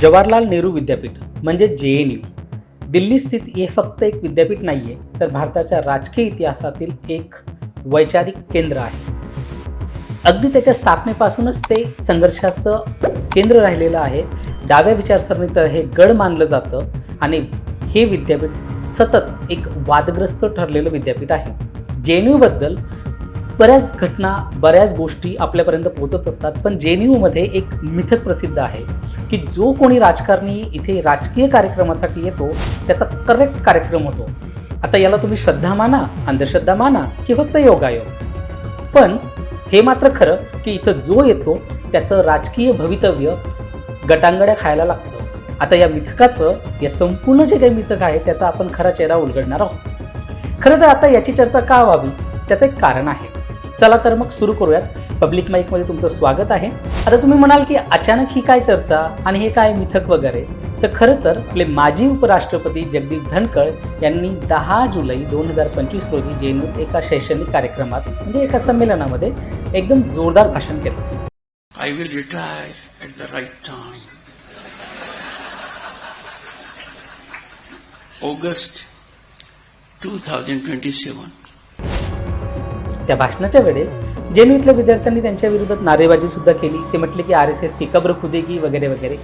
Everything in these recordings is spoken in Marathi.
जवाहरलाल नेहरू विद्यापीठ म्हणजे जे एन यू दिल्ली स्थित हे फक्त एक विद्यापीठ नाही आहे तर भारताच्या राजकीय इतिहासातील एक वैचारिक केंद्र आहे. अगदी त्याच्या स्थापनेपासूनच ते संघर्षाचं केंद्र राहिलेलं आहे. डाव्या विचारसरणीचं हे गड मानलं जातं आणि हे विद्यापीठ सतत एक वादग्रस्त ठरलेलं विद्यापीठ आहे. जे एन यूबद्दल बऱ्याच घटना बऱ्याच गोष्टी आपल्यापर्यंत पोहोचत असतात पण जे एन यूमध्ये एक मिथक प्रसिद्ध आहे की जो कोणी राजकारणी इथे राजकीय कार्यक्रमासाठी येतो त्याचा करेक्ट कार्यक्रम होतो. आता याला तुम्ही श्रद्धा माना अंधश्रद्धा माना की फक्त योगायोग पण हे मात्र खरं की इथं जो येतो त्याचं राजकीय भवितव्य गटांगड्या खायला लागतं. आता या मिथकाचं या संपूर्ण जे काही मिथक आहे त्याचा आपण खरा चेहरा उलगडणार आहोत. खरं तर आता याची चर्चा का व्हावी? त्याचं एक कारण आहे. चला तर मग सुरू करूयात. पब्लिक माईकमध्ये तुमचं स्वागत आहे. आता तुम्ही म्हणाल की अचानक ही काय चर्चा आणि हे काय मिथक वगैरे? तर खरं तर आपले माजी उपराष्ट्रपती जगदीप धनकळ यांनी दहा जुलै दोन हजार पंचवीस रोजी जेनूत एका शैक्षणिक कार्यक्रमात म्हणजे एका संमेलनामध्ये एकदम जोरदार भाषण केलं. I will retire at the right time August two thousand twenty seven त्या भाषणाच्या वेळेस जेनू इथल्या विद्यार्थ्यांनी त्यांच्या विरोधात नारेबाजी सुद्धा केली. ते म्हटले की आर एस एस की कब्र खुदेगी वगैरे वगैरे.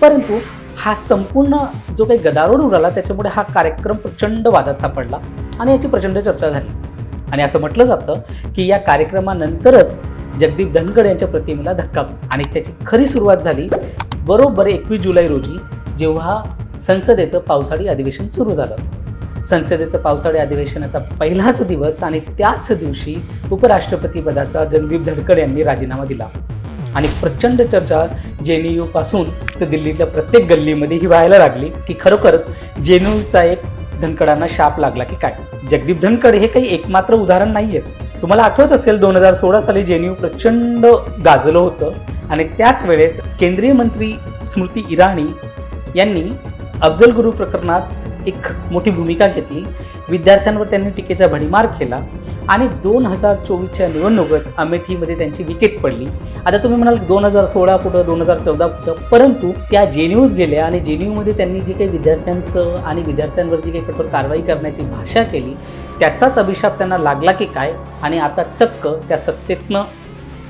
परंतु हा संपूर्ण जो काही गदारोळ उडाला त्याच्यामुळे हा कार्यक्रम प्रचंड वादात सापडला आणि याची प्रचंड चर्चा झाली. आणि असं म्हटलं जातं की या कार्यक्रमानंतरच जगदीप धनगड यांच्या प्रतिमेला धक्का बसला. आणि त्याची खरी सुरुवात झाली बरोबर एकवीस जुलै रोजी जेव्हा संसदेचं पावसाळी अधिवेशन सुरू झालं. संसदेचं पावसाळी अधिवेशनाचा पहिलाच दिवस आणि त्याच दिवशी उपराष्ट्रपतीपदाचा जगदीप धडकड यांनी राजीनामा दिला. आणि प्रचंड चर्चा जे जेएनयू पासून तर दिल्लीतल्या प्रत्येक गल्लीमध्ये ही व्हायला लागली की खरोखरच जेएनयूचा एक धनकडांना शाप लागला की काय? जगदीप धनकड हे काही एकमात्र उदाहरण नाही आहे तुम्हाला आठवत असेल दोन हजार सोळा साली जेएनयू प्रचंड गाजलं होतं आणि त्याच वेळेस केंद्रीय मंत्री स्मृती इराणी यांनी अफजल गुरु प्रकरणात एक मोठी भूमिका घेतली. विद्यार्थ्यांवर त्यांनी टीकेचा भडीमार केला आणि दोन हजार चोवीसच्या निवडणुकीत अमेठीमध्ये त्यांची विकेट पडली. आता तुम्ही म्हणाल दोन हजार सोळा कुठं दोन हजार चौदा कुठं? परंतु त्या जेन्यूत गेल्या आणि जेन्यूमध्ये त्यांनी जे काही विद्यार्थ्यांचं आणि विद्यार्थ्यांवर जी काही कठोर कारवाई करण्याची भाषा केली त्याचाच अभिशाप त्यांना लागला की काय? आणि आता चक्क त्या सत्तेतनं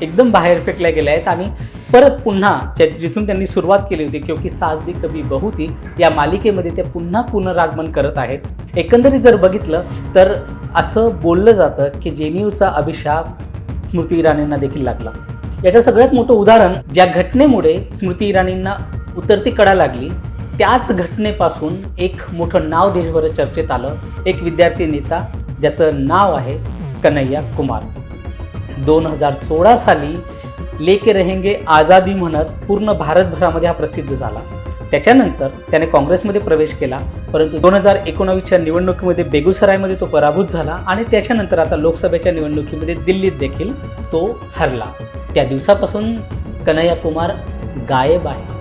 एकदम बाहेर फेकल्या गेल्या आहेत आणि परत पुन्हा जिथून त्यांनी सुरुवात केली होती क्योंकि सास भी कभी बहुती या मालिकेमध्ये ते पुन्हा पुनरागमन करत आहेत. एकंदरीत जर बघितलं तर असं बोललं जातं की जेनियूचा अभिशाप स्मृती इराणींना देखील लागला. याचं सगळ्यात मोठं उदाहरण ज्या घटनेमुळे स्मृती इराणींना उतरती कडा लागली त्याच घटनेपासून एक मोठं नाव देशभर चर्चेत आलं. एक विद्यार्थी नेता ज्याचं नाव आहे कन्हैया कुमार. दोन हजार सोळा साली लेके रहेंगे आझादी म्हणत पूर्ण भारतभरामध्ये हा प्रसिद्ध झाला. त्याच्यानंतर त्याने काँग्रेसमध्ये प्रवेश केला परंतु दोन हजार एकोणावीसच्या निवडणुकीमध्ये बेगुसरायमध्ये तो पराभूत झाला आणि त्याच्यानंतर आता लोकसभेच्या निवडणुकीमध्ये दिल्लीत देखील तो हरला. त्या दिवसापासून कन्हैया कुमार गायब आहे.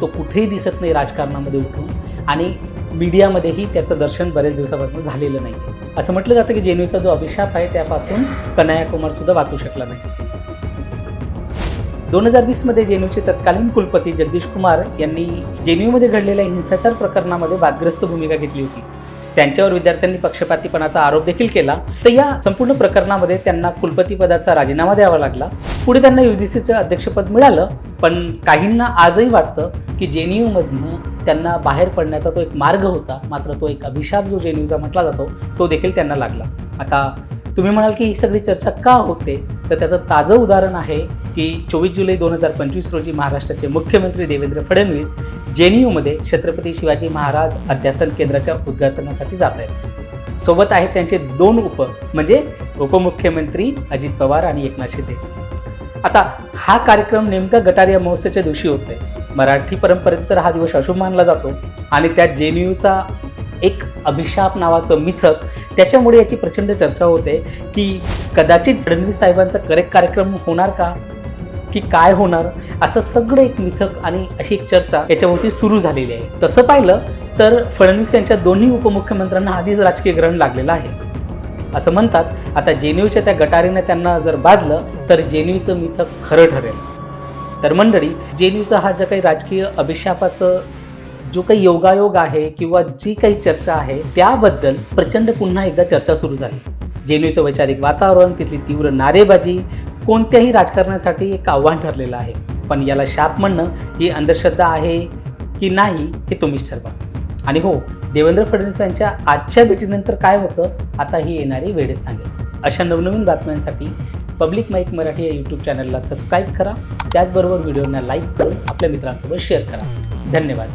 तो कुठेही दिसत नाही राजकारणामध्ये उठून आणि मीडियामध्येही त्याचं दर्शन बरेच दिवसापासून झालेलं नाही. असं म्हटलं जातं की जेन्यूचा जो अभिशाप आहे त्यापासून कन्हैया कुमारसुद्धा वाचू शकला नाही. दोन हजार वीसमध्ये जेन्यूचे तत्कालीन कुलपती जगदीश कुमार यांनी जेन्यूमध्ये घडलेल्या हिंसाचार प्रकरणामध्ये वादग्रस्त भूमिका घेतली होती. त्यांच्यावर विद्यार्थ्यांनी पक्षपातीपणाचा आरोप देखील केला. तर या संपूर्ण प्रकरणामध्ये त्यांना कुलपतीपदाचा राजीनामा द्यावा लागला. पुढे त्यांना युजीसीचं अध्यक्षपद मिळालं पण काहींना आजही वाटतं की जेएनयूमधनं त्यांना बाहेर पडण्याचा तो एक मार्ग होता. मात्र तो एक अभिशाप जो जेएनयूचा म्हटला जातो तो देखील त्यांना लागला. आता तुम्ही म्हणाल की ही सगळी चर्चा का होते? तर त्याचं ताजं उदाहरण आहे की चोवीस जुलै दोन हजार पंचवीस रोजी महाराष्ट्राचे मुख्यमंत्री देवेंद्र फडणवीस जेएनयूमध्ये छत्रपती शिवाजी महाराज अध्यासन केंद्राच्या उद्घाटनासाठी जात आहेत. सोबत आहेत त्यांचे दोन उप म्हणजे उपमुख्यमंत्री अजित पवार आणि एकनाथ शिंदे. आता हा कार्यक्रम नेमका गटारिया महोत्सवाच्या दिवशी होतोय. मराठी परंपरेत तर हा दिवस अशुभ मानला जातो आणि त्यात जेएनयूचा एक अभिशाप नावाचं मिथक त्याच्यामुळे याची प्रचंड चर्चा होते की कदाचित फडणवीस साहेबांचा करेक्ट कार्यक्रम होणार का? की काय होणार? असं सगळं एक मिथक आणि अशी एक चर्चा याच्यावरती सुरू झालेली आहे. तसं पाहिलं तर फडणवीस यांच्या दोन्ही उपमुख्यमंत्र्यांना आधीच राजकीय ग्रहण लागलेलं आहे. असं म्हणतात आता जेन्यूच्या त्या गटारीने त्यांना जर बाधलं तर जेन्यूचं मिथक खरं ठरेल. तर मंडळी जेन्यूचा हा ज्या काही राजकीय अभिशापाचं जो काही योगायोग आहे किंवा जी काही चर्चा आहे त्याबद्दल प्रचंड पुन्हा एकदा चर्चा सुरू झाली. जेन्यूचं वैचारिक वातावरण तिथली तीव्र नारेबाजी कोणत्याही राजकारणासाठी एक आव्हान ठरलेलं आहे. पण याला शाप म्हणणं ही अंधश्रद्धा आहे की नाही हे तुम्हीच ठरवा. आणि हो देवेंद्र फडणवीस यांच्या आजच्या भेटीनंतर काय होतं आता ही येणारी वेळेस सांगेल अशा नवनवीन बातम्यांसाठी पब्लिक माईक मराठी या यूट्यूब चॅनलला सबस्क्राईब करा. त्याचबरोबर व्हिडिओना लाईक करून आपल्या मित्रांसोबत शेअर करा. धन्यवाद.